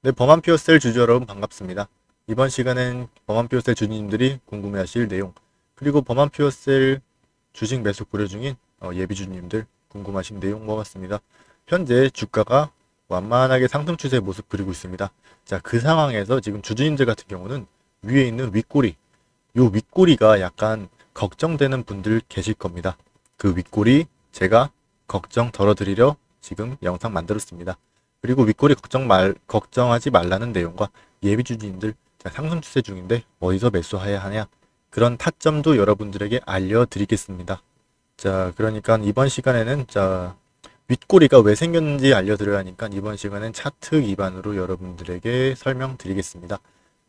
네, 범한 피어셀 주주 여러분 반갑습니다. 이번 시간엔 범한 피어셀 주주님들이 궁금해하실 내용 그리고 범한 피어셀 주식 매수 고려 중인 어, 예비 주주님들 궁금하신 내용 모았습니다. 현재 주가가 완만하게 상승 추세 모습 그리고 있습니다. 자, 그 상황에서 지금 주주님들 같은 경우는 위에 있는 윗꼬리, 요 윗꼬리가 약간 걱정되는 분들 계실 겁니다. 그 윗꼬리 제가 걱정 덜어드리려 지금 영상 만들었습니다. 그리고 윗꼬리 걱정 말, 걱정하지 말라는 내용과 예비 주주님들 자, 상승 추세 중인데 어디서 매수해야 하냐 그런 타점도 여러분들에게 알려드리겠습니다. 자, 그러니까 이번 시간에는 자 윗꼬리가 왜 생겼는지 알려드려야 하니까 이번 시간엔 차트 기반으로 여러분들에게 설명드리겠습니다.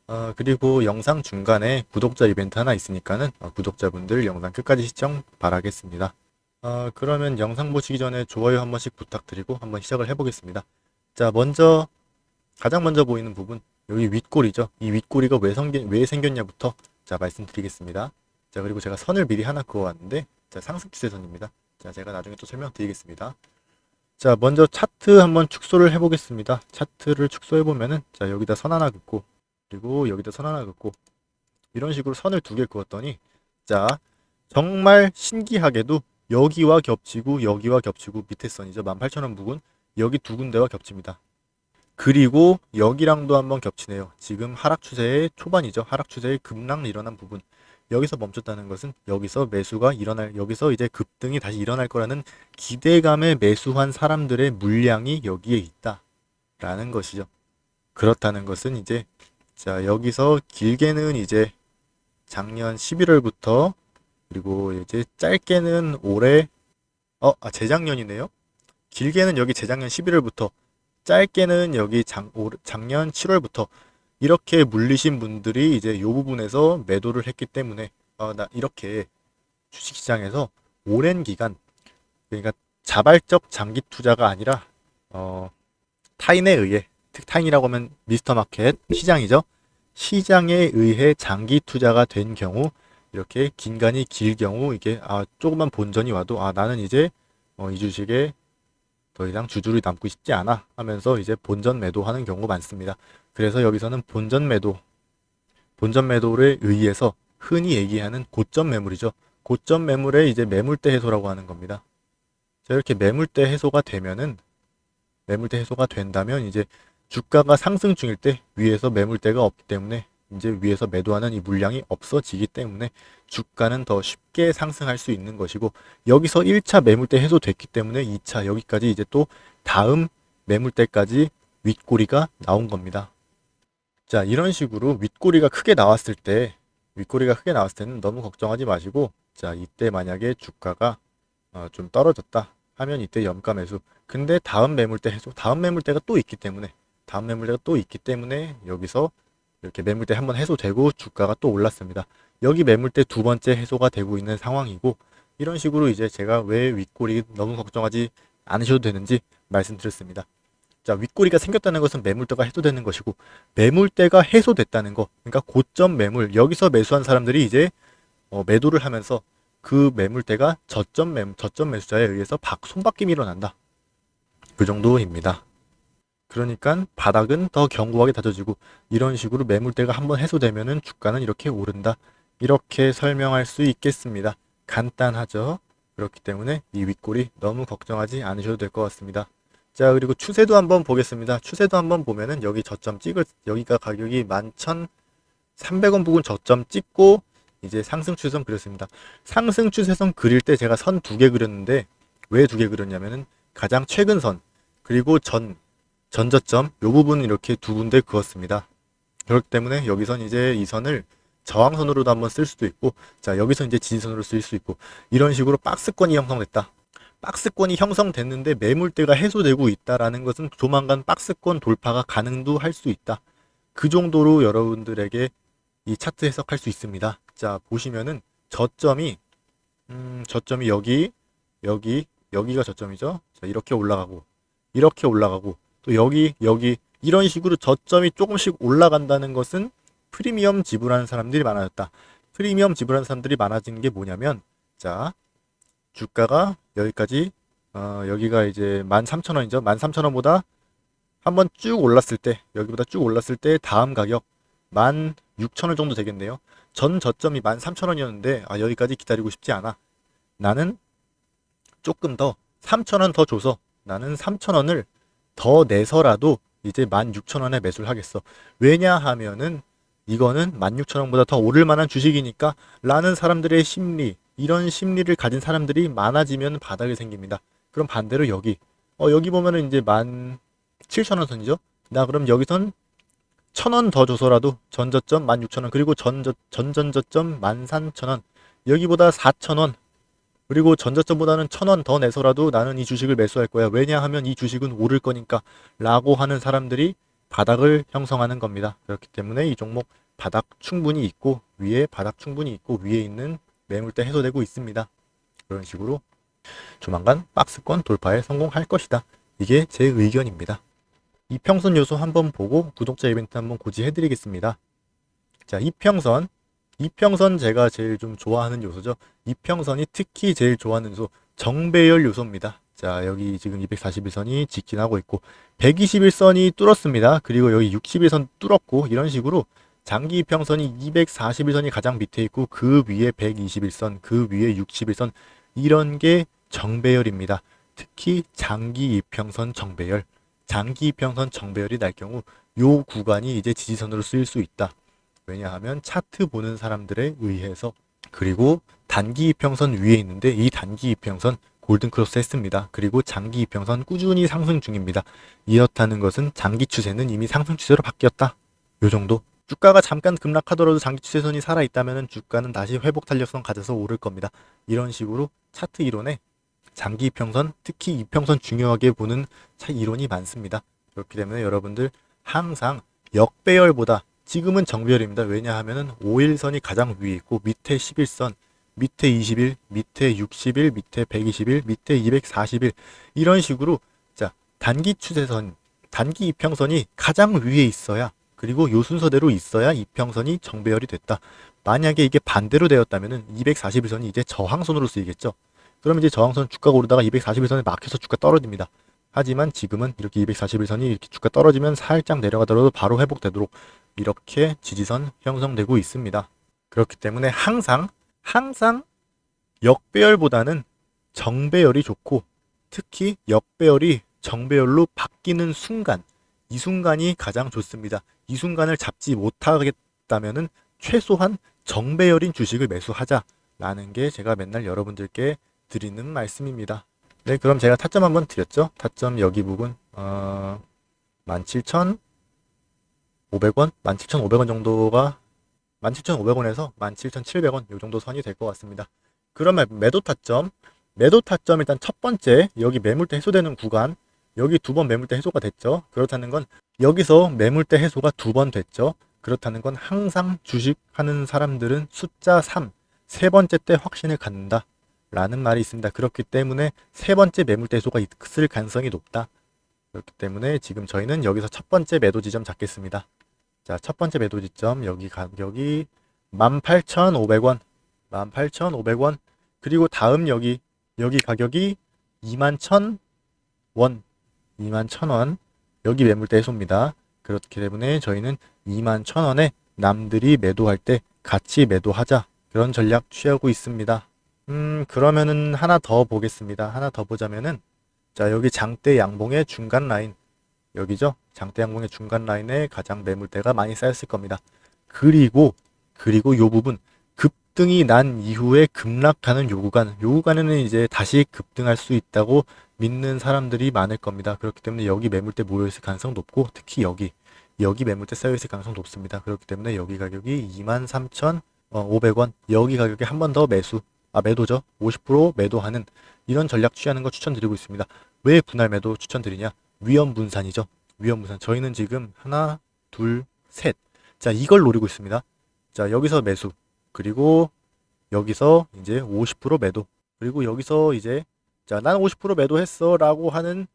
어, 그리고 영상 중간에 구독자 이벤트 하나 있으니까는 어, 구독자분들 영상 끝까지 시청 바라겠습니다. 어, 그러면 영상 보시기 전에 좋아요 한 번씩 부탁드리고 한번 시작을 해보겠습니다. 자, 먼저 가장 먼저 보이는 부분 여기 윗꼬리죠. 이 윗꼬리가 왜, 생겼, 왜 생겼냐부터 자 말씀드리겠습니다. 자 그리고 제가 선을 미리 하나 그어왔는데 자 상승 추세선입니다. 자 제가 나중에 또 설명드리겠습니다. 자 먼저 차트 한번 축소를 해보겠습니다. 차트를 축소해 보면은 자 여기다 선 하나 긋고 그리고 여기다 선 하나 긋고 이런 식으로 선을 두 개 그었더니 자 정말 신기하게도 여기와 겹치고 여기와 겹치고 밑에 선이죠 18,000원 부근 여기 두 군데와 겹칩니다. 그리고 여기랑도 한번 겹치네요. 지금 하락 추세의 초반이죠. 하락 추세의 급락 일어난 부분. 여기서 멈췄다는 것은 여기서 매수가 일어날 여기서 이제 급등이 다시 일어날 거라는 기대감에 매수한 사람들의 물량이 여기에 있다 라는 것이죠. 그렇다는 것은 이제 자 여기서 길게는 이제 작년 11월부터 그리고 이제 짧게는 올해 어 아, 재작년이네요. 길게는 여기 재작년 11월부터 짧게는 여기 작, 올- 작년 7월부터 이렇게 물리신 분들이 이제 이 부분에서 매도를 했기 때문에 어, 나 이렇게 주식시장에서 오랜 기간 그러니까 자발적 장기 투자가 아니라 어, 타인에 의해 특- 타인이라고 하면 미스터 마켓 시장이죠. 시장에 의해 장기 투자가 된 경우 이렇게 긴간이 길 경우 이게 아 조금만 본전이 와도 아 나는 이제 어, 이 주식에 더 이상 주주를 남고 싶지 않아 하면서 이제 본전 매도하는 경우가 많습니다. 그래서 여기서는 본전 매도, 본전 매도를 의해서 흔히 얘기하는 고점 매물이죠. 고점 매물의 이제 매물대 해소라고 하는 겁니다. 자, 이렇게 매물대 해소가 되면은 매물대 해소가 된다면 이제 주가가 상승 중일 때 위에서 매물대가 없기 때문에 이제 위에서 매도하는 이 물량이 없어지기 때문에 주가는 더 쉽게 상승할 수 있는 것이고 여기서 1차 매물대 해소됐기 때문에 2차 여기까지 이제 또 다음 매물대까지 윗꼬리가 나온 겁니다. 자, 이런 식으로 윗꼬리가 크게 나왔을 때 윗꼬리가 크게 나왔을 때는 너무 걱정하지 마시고 자, 이때 만약에 주가가 어, 좀 떨어졌다 하면 이때 염가 매수. 근데 다음 매물대 해소, 다음 매물대가 또 있기 때문에 다음 매물대가 또 있기 때문에 여기서 이렇게 매물대 한번 해소되고 주가가 또 올랐습니다. 여기 매물대 두 번째 해소가 되고 있는 상황이고 이런 식으로 이제 제가 왜 윗꼬리 너무 걱정하지 않으셔도 되는지 말씀드렸습니다. 자, 윗꼬리가 생겼다는 것은 매물대가 해소되는 것이고 매물대가 해소됐다는 거. 그러니까 고점 매물 여기서 매수한 사람들이 이제 어, 매도를 하면서 그 매물대가 저점 매 저점 매수자에 의해서 박 손바뀜이 일어난다. 그 정도입니다. 그러니까 바닥은 더 견고하게 다져지고 이런 식으로 매물대가 한번 해소되면은 주가는 이렇게 오른다. 이렇게 설명할 수 있겠습니다. 간단하죠. 그렇기 때문에 이 윗골이 너무 걱정하지 않으셔도 될 것 같습니다. 자, 그리고 추세도 한번 보겠습니다. 추세도 한번 보면은 여기 저점 찍을, 여기가 가격이 11,300원 부근 저점 찍고 이제 상승 추세선 그렸습니다. 상승 추세선 그릴 때 제가 선 두 개 그렸는데 왜 두 개 그렸냐면은 가장 최근 선 그리고 전 전저점 요 부분 이렇게 두 군데 그었습니다. 그렇기 때문에 여기선 이제 이 선을 저항선으로도 한번 쓸 수도 있고 자 여기서 이제 지지선으로 쓸 수 있고 이런 식으로 박스권이 형성됐다. 박스권이 형성됐는데 매물대가 해소되고 있다라는 것은 조만간 박스권 돌파가 가능도 할 수 있다. 그 정도로 여러분들에게 이 차트 해석할 수 있습니다. 자 보시면은 저점이 음, 저점이 여기 여기 여기가 저점이죠. 자 이렇게 올라가고 이렇게 올라가고 또 여기 여기 이런 식으로 저점이 조금씩 올라간다는 것은 프리미엄 지불하는 사람들이 많아졌다. 프리미엄 지불하는 사람들이 많아진 게 뭐냐면 자 주가가 여기까지 어, 여기가 이제 13,000원이죠. 13,000원보다 한번 쭉 올랐을 때 여기보다 쭉 올랐을 때 다음 가격 16,000원 정도 되겠네요. 전 저점이 13,000원이었는데 아 여기까지 기다리고 싶지 않아. 나는 조금 더 3,000원 더 줘서 나는 3,000원을 더 내서라도 이제 16,000원에 매수를 하겠어. 왜냐하면은 이거는 16,000원보다 더 오를 만한 주식이니까 라는 사람들의 심리, 이런 심리를 가진 사람들이 많아지면 바닥이 생깁니다. 그럼 반대로 여기, 어, 여기 보면은 이제 17,000원 선이죠? 나 그럼 여기선 1,000원 더 줘서라도 전저점 16,000원, 그리고 전저, 전전저점 13,000원, 여기보다 4,000원, 그리고 전저점보다는 1,000원 더 내서라도 나는 이 주식을 매수할 거야. 왜냐하면 이 주식은 오를 거니까. 라고 하는 사람들이 바닥을 형성하는 겁니다. 그렇기 때문에 이 종목 바닥 충분히 있고 위에 바닥 충분히 있고 위에 있는 매물대 해소되고 있습니다. 그런 식으로 조만간 박스권 돌파에 성공할 것이다. 이게 제 의견입니다. 이평선 요소 한번 보고 구독자 이벤트 한번 고지해 드리겠습니다. 자, 이평선 이평선 제가 제일 좀 좋아하는 요소죠. 이평선이 특히 제일 좋아하는 요소 정배열 요소입니다. 자, 여기 지금 241선이 직진하고 있고 121선이 뚫었습니다. 그리고 여기 61선 뚫었고 이런 식으로 장기 이평선이 241선이 가장 밑에 있고 그 위에 121선, 그 위에 61선 이런 게 정배열입니다. 특히 장기 이평선 정배열, 장기 이평선 정배열이 날 경우 요 구간이 이제 지지선으로 쓰일 수 있다. 왜냐하면 차트 보는 사람들에 의해서 그리고 단기 이평선 위에 있는데 이 단기 이평선 골든 크로스 했습니다. 그리고 장기 이평선 꾸준히 상승 중입니다. 이렇다는 것은 장기 추세는 이미 상승 추세로 바뀌었다. 요 정도. 주가가 잠깐 급락하더라도 장기 추세선이 살아 있다면 주가는 다시 회복 탄력성 가져서 오를 겁니다. 이런 식으로 차트 이론에 장기 이평선, 특히 이평선 중요하게 보는 차 이론이 많습니다. 그렇기 때문에 여러분들 항상 역배열보다 지금은 정배열입니다. 왜냐하면 5일선이 가장 위에 있고 밑에 11선, 밑에 20일, 밑에 60일, 밑에 120일, 밑에 240일 이런 식으로 자 단기 추세선, 단기 이평선이 가장 위에 있어야 그리고 요 순서대로 있어야 이평선이 정배열이 됐다. 만약에 이게 반대로 되었다면은 241선이 이제 저항선으로 쓰이겠죠. 그러면 이제 저항선 주가가 오르다가 241선에 막혀서 주가 떨어집니다. 하지만 지금은 이렇게 241선이 이렇게 주가 떨어지면 살짝 내려가더라도 바로 회복되도록 이렇게 지지선 형성되고 있습니다. 그렇기 때문에 항상 항상 역배열보다는 정배열이 좋고 특히 역배열이 정배열로 바뀌는 순간 이 순간이 가장 좋습니다. 이 순간을 잡지 못하겠다면은 최소한 정배열인 주식을 매수하자라는 게 제가 맨날 여러분들께 드리는 말씀입니다. 네, 그럼 제가 타점 한번 드렸죠. 타점 여기 부분 어, 17,000 500원, 17,500원 정도가 17,500원에서 17,700원 이 정도 선이 될 것 같습니다. 그러면 매도 타점, 매도 타점 일단 첫 번째 여기 매물대 해소되는 구간 여기 두 번 매물대 해소가 됐죠. 그렇다는 건 여기서 매물대 해소가 두 번 됐죠. 그렇다는 건 항상 주식하는 사람들은 숫자 3, 세 번째 때 확신을 갖는다. 라는 말이 있습니다. 그렇기 때문에 세 번째 매물대 해소가 있을 가능성이 높다. 그렇기 때문에 지금 저희는 여기서 첫 번째 매도 지점 잡겠습니다. 자, 첫 번째 매도 지점 여기 가격이 18,500원. 18,500원. 그리고 다음 여기 여기 가격이 21,000원. 21,000원. 여기 매물대 해소입니다. 그렇기 때문에 저희는 21,000원에 남들이 매도할 때 같이 매도하자. 그런 전략 취하고 있습니다. 음, 그러면은 하나 더 보겠습니다. 하나 더 보자면은 자, 여기 장대 양봉의 중간 라인 여기죠? 장대 양봉의 중간 라인에 가장 매물대가 많이 쌓였을 겁니다. 그리고 그리고 요 부분 급등이 난 이후에 급락하는 요 구간 요 구간에는 이제 다시 급등할 수 있다고 믿는 사람들이 많을 겁니다. 그렇기 때문에 여기 매물대 모여 있을 가능성 높고 특히 여기 여기 매물대 쌓여 있을 가능성 높습니다. 그렇기 때문에 여기 가격이 23,500원 여기 가격에 한 번 더 매수 아 매도죠. 50% 매도하는 이런 전략 취하는 거 추천드리고 있습니다. 왜 분할 매도 추천드리냐? 위험 분산이죠. 위험 분산. 저희는 지금 하나, 둘, 셋. 자, 이걸 노리고 있습니다. 자, 여기서 매수. 그리고 여기서 이제 50% 매도. 그리고 여기서 이제 자, 나는 50% 매도했어 라고 하는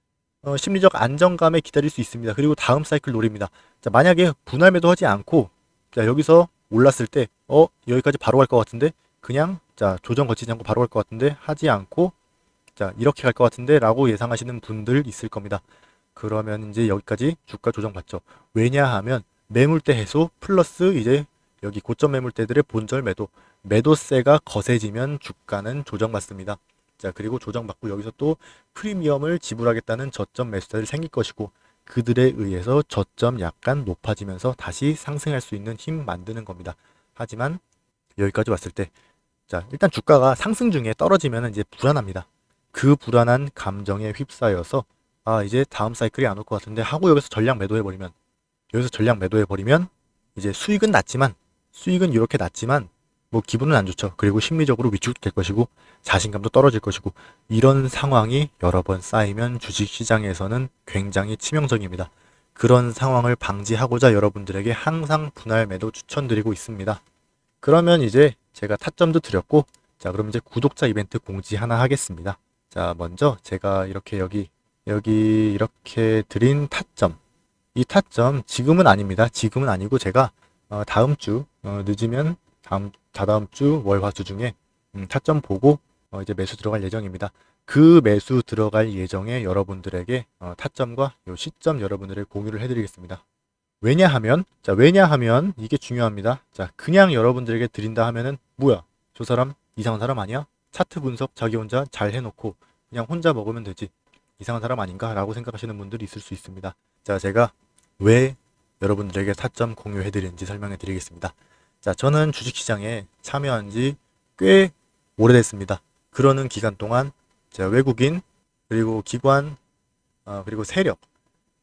어, 심리적 안정감에 기다릴 수 있습니다. 그리고 다음 사이클 노립니다. 자, 만약에 분할 매도하지 않고 자, 여기서 올랐을 때 어, 여기까지 바로 갈 것 같은데 그냥 자, 조정 거치지 않고 바로 갈 것 같은데 하지 않고 자, 이렇게 갈 것 같은데 라고 예상하시는 분들 있을 겁니다. 그러면 이제 여기까지 주가 조정받죠. 왜냐하면 매물대 해소 플러스 이제 여기 고점 매물대들의 본절 매도 매도세가 거세지면 주가는 조정받습니다. 자 그리고 조정받고 여기서 또 프리미엄을 지불하겠다는 저점 매수자들이 생길 것이고 그들에 의해서 저점 약간 높아지면서 다시 상승할 수 있는 힘 만드는 겁니다. 하지만 여기까지 왔을 때 자, 일단 주가가 상승 중에 떨어지면 이제 불안합니다. 그 불안한 감정에 휩싸여서 아, 이제 다음 사이클이 안 올 것 같은데 하고 여기서 전량 매도해 버리면 여기서 전량 매도해 버리면 이제 수익은 낮지만 수익은 이렇게 낮지만 뭐 기분은 안 좋죠. 그리고 심리적으로 위축될 것이고 자신감도 떨어질 것이고 이런 상황이 여러 번 쌓이면 주식 시장에서는 굉장히 치명적입니다. 그런 상황을 방지하고자 여러분들에게 항상 분할 매도 추천드리고 있습니다. 그러면 이제 제가 타점도 드렸고 자 그럼 이제 구독자 이벤트 공지 하나 하겠습니다. 자 먼저 제가 이렇게 여기 여기 이렇게 드린 타점 이 타점 지금은 아닙니다. 지금은 아니고 제가 어, 다음 주 어, 늦으면 다음 다다음 주 월화수 중에 음, 타점 보고 어, 이제 매수 들어갈 예정입니다. 그 매수 들어갈 예정에 여러분들에게 어, 타점과 요 시점 여러분들의 공유를 해드리겠습니다. 왜냐하면 자 왜냐하면 이게 중요합니다. 자 그냥 여러분들에게 드린다 하면은 뭐야 저 사람 이상한 사람 아니야? 차트 분석 자기 혼자 잘 해놓고 그냥 혼자 먹으면 되지 이상한 사람 아닌가라고 생각하시는 분들이 있을 수 있습니다. 자 제가 왜 여러분들에게 타점 공유해 드리는지 설명해 드리겠습니다. 자 저는 주식시장에 참여한 지 꽤 오래됐습니다. 그러는 기간 동안 제가 외국인 그리고 기관 어, 그리고 세력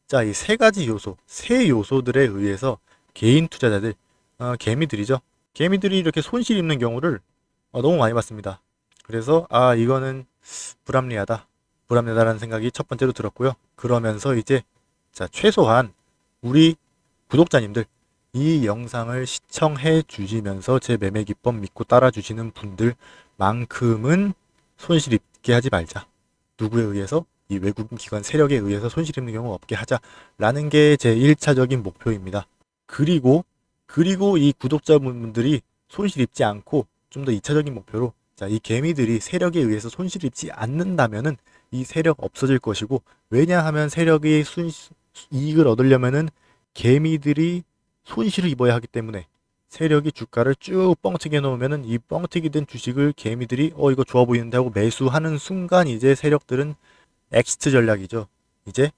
자, 이 세 가지 요소, 세 요소들에 의해서 개인 투자자들, 어, 개미들이죠. 개미들이 이렇게 손실 입는 경우를 어, 너무 많이 봤습니다. 그래서 아 이거는 불합리하다, 불합리하다라는 생각이 첫 번째로 들었고요. 그러면서 이제 자 최소한 우리 구독자님들 이 영상을 시청해 주시면서 제 매매 기법 믿고 따라 주시는 분들만큼은 손실 입게 하지 말자. 누구에 의해서? 이 외국인 기관 세력에 의해서 손실 입는 경우 없게 하자라는 게 제 1차적인 목표입니다. 그리고 그리고 이 구독자분들이 손실 입지 않고 좀 더 2차적인 목표로 자, 이 개미들이 세력에 의해서 손실 입지 않는다면은 이 세력 없어질 것이고 왜냐하면 세력이 순, 이익을 얻으려면은 개미들이 손실을 입어야 하기 때문에 세력이 주가를 쭉 뻥튀기 해 놓으면은 이 뻥튀기 된 주식을 개미들이 어 이거 좋아 보이는데 하고 매수하는 순간 이제 세력들은 엑시트 전략이죠. 이제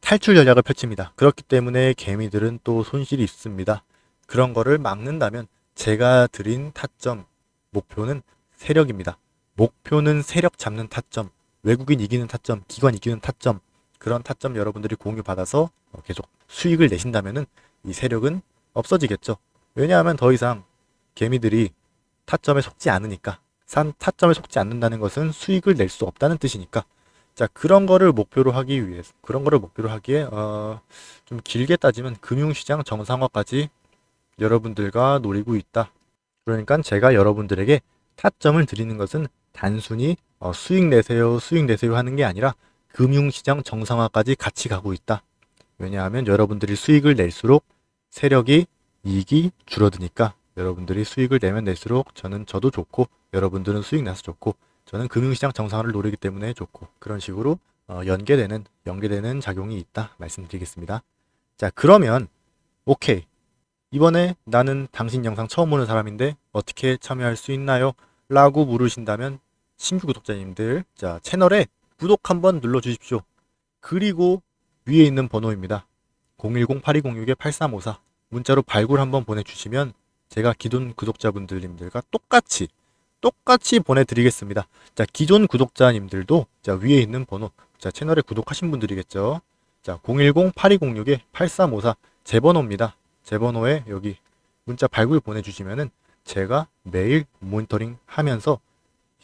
탈출 전략을 펼칩니다. 그렇기 때문에 개미들은 또 손실이 있습니다. 그런 거를 막는다면 제가 드린 타점 목표는 세력입니다. 목표는 세력 잡는 타점, 외국인 이기는 타점, 기관 이기는 타점 그런 타점 여러분들이 공유 받아서 계속 수익을 내신다면은 이 세력은 없어지겠죠. 왜냐하면 더 이상 개미들이 타점에 속지 않으니까 산 타점에 속지 않는다는 것은 수익을 낼 수 없다는 뜻이니까 자 그런 거를 목표로 하기 위해서 그런 거를 목표로 하기에 어, 좀 길게 따지면 금융시장 정상화까지 여러분들과 노리고 있다. 그러니까 제가 여러분들에게 타점을 드리는 것은 단순히 어, 수익 내세요 수익 내세요 하는 게 아니라 금융시장 정상화까지 같이 가고 있다. 왜냐하면 여러분들이 수익을 낼수록 세력이 이익이 줄어드니까 여러분들이 수익을 내면 낼수록 저는 저도 좋고 여러분들은 수익 나서 좋고 저는 금융시장 정상화를 노리기 때문에 좋고 그런 식으로 어, 연계되는 연계되는 작용이 있다 말씀드리겠습니다. 자 그러면 오케이 이번에 나는 당신 영상 처음 보는 사람인데 어떻게 참여할 수 있나요? 라고 물으신다면 신규 구독자님들 자 채널에 구독 한번 눌러 주십시오. 그리고 위에 있는 번호입니다. 010-8206-8354 문자로 발굴 한번 보내주시면 제가 기존 구독자분들님들과 똑같이 똑같이 보내드리겠습니다. 자, 기존 구독자님들도 자, 위에 있는 번호, 자, 채널에 구독하신 분들이겠죠. 자, 010-8206-8354 제 번호입니다. 제 번호에 여기 문자 발굴 보내주시면은 제가 매일 모니터링 하면서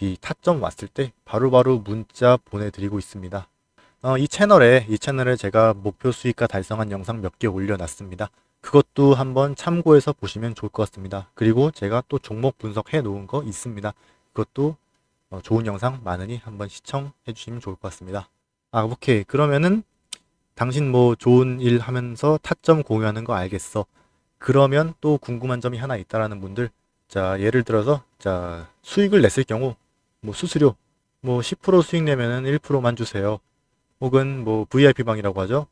이 타점 왔을 때 바로 바로 문자 보내드리고 있습니다. 어, 이 채널에, 이 채널에 제가 목표 수익화 달성한 영상 몇 개 올려놨습니다. 그것도 한번 참고해서 보시면 좋을 것 같습니다. 그리고 제가 또 종목 분석해 놓은 거 있습니다. 그것도 어, 좋은 영상 많으니 한번 시청해 주시면 좋을 것 같습니다. 아, 오케이. 그러면은 당신 뭐 좋은 일 하면서 타점 공유하는 거 알겠어. 그러면 또 궁금한 점이 하나 있다라는 분들, 자, 예를 들어서, 자, 수익을 냈을 경우, 뭐 수수료, 뭐 10% 수익 내면은 1%만 주세요. 혹은 뭐 VIP방이라고 하죠.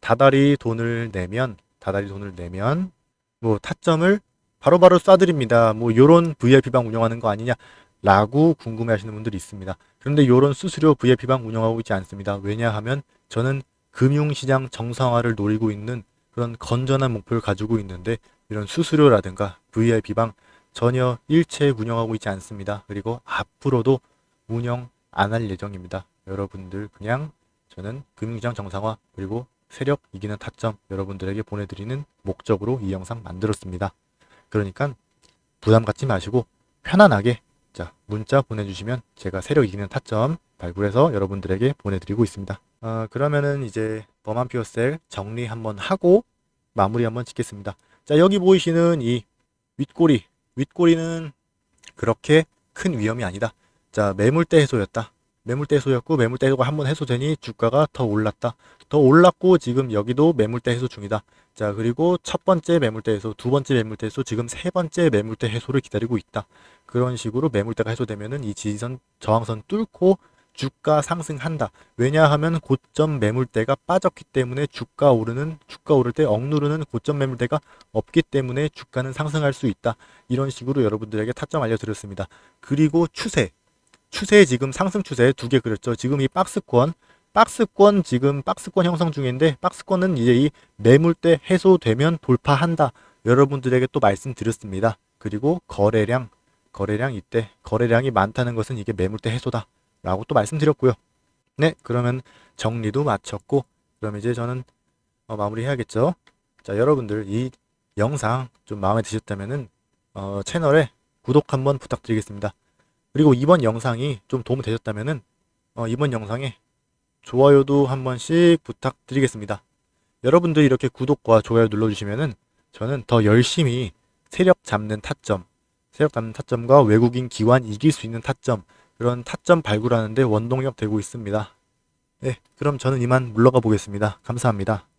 다달이 돈을 내면 다달이 돈을 내면 뭐 타점을 바로바로 쏴드립니다. 뭐 요런 VIP방 운영하는 거 아니냐 라고 궁금해 하시는 분들이 있습니다. 그런데 요런 수수료 VIP방 운영하고 있지 않습니다. 왜냐하면 저는 금융시장 정상화를 노리고 있는 그런 건전한 목표를 가지고 있는데 이런 수수료라든가 VIP방 전혀 일체 운영하고 있지 않습니다. 그리고 앞으로도 운영 안 할 예정입니다. 여러분들 그냥 저는 금융시장 정상화 그리고 세력 이기는 타점 여러분들에게 보내드리는 목적으로 이 영상 만들었습니다. 그러니까 부담 갖지 마시고 편안하게 자 문자 보내주시면 제가 세력 이기는 타점 발굴해서 여러분들에게 보내드리고 있습니다. 아, 그러면은 이제 범한 피어셀 정리 한번 하고 마무리 한번 짓겠습니다. 자 여기 보이시는 이 윗꼬리 윗꼬리는 그렇게 큰 위험이 아니다. 자 매물대 해소였다. 매물대 해소였고 매물대 해소가 한 번 해소되니 주가가 더 올랐다. 더 올랐고 지금 여기도 매물대 해소 중이다. 자 그리고 첫 번째 매물대 해소, 두 번째 매물대 해소, 지금 세 번째 매물대 해소를 기다리고 있다. 그런 식으로 매물대가 해소되면은 이 지지선 저항선 뚫고 주가 상승한다. 왜냐하면 고점 매물대가 빠졌기 때문에 주가 오르는 주가 오를 때 억누르는 고점 매물대가 없기 때문에 주가는 상승할 수 있다. 이런 식으로 여러분들에게 타점 알려드렸습니다. 그리고 추세 추세 지금 상승 추세 두 개 그렸죠. 지금 이 박스권 박스권 지금 박스권 형성 중인데 박스권은 이제 이 매물대 해소되면 돌파한다. 여러분들에게 또 말씀드렸습니다. 그리고 거래량 거래량 이때 거래량이 많다는 것은 이게 매물대 해소다. 라고 또 말씀드렸고요. 네, 그러면 정리도 마쳤고, 그럼 이제 저는 어, 마무리해야겠죠. 자, 여러분들 이 영상 좀 마음에 드셨다면은 어, 채널에 구독 한번 부탁드리겠습니다. 그리고 이번 영상이 좀 도움 되셨다면은 어, 이번 영상에 좋아요도 한 번씩 부탁드리겠습니다. 여러분들 이렇게 구독과 좋아요 눌러주시면은 저는 더 열심히 세력 잡는 타점, 세력 잡는 타점과 외국인 기관 이길 수 있는 타점 그런 타점 발굴하는데 원동력 되고 있습니다. 네, 그럼 저는 이만 물러가 보겠습니다. 감사합니다.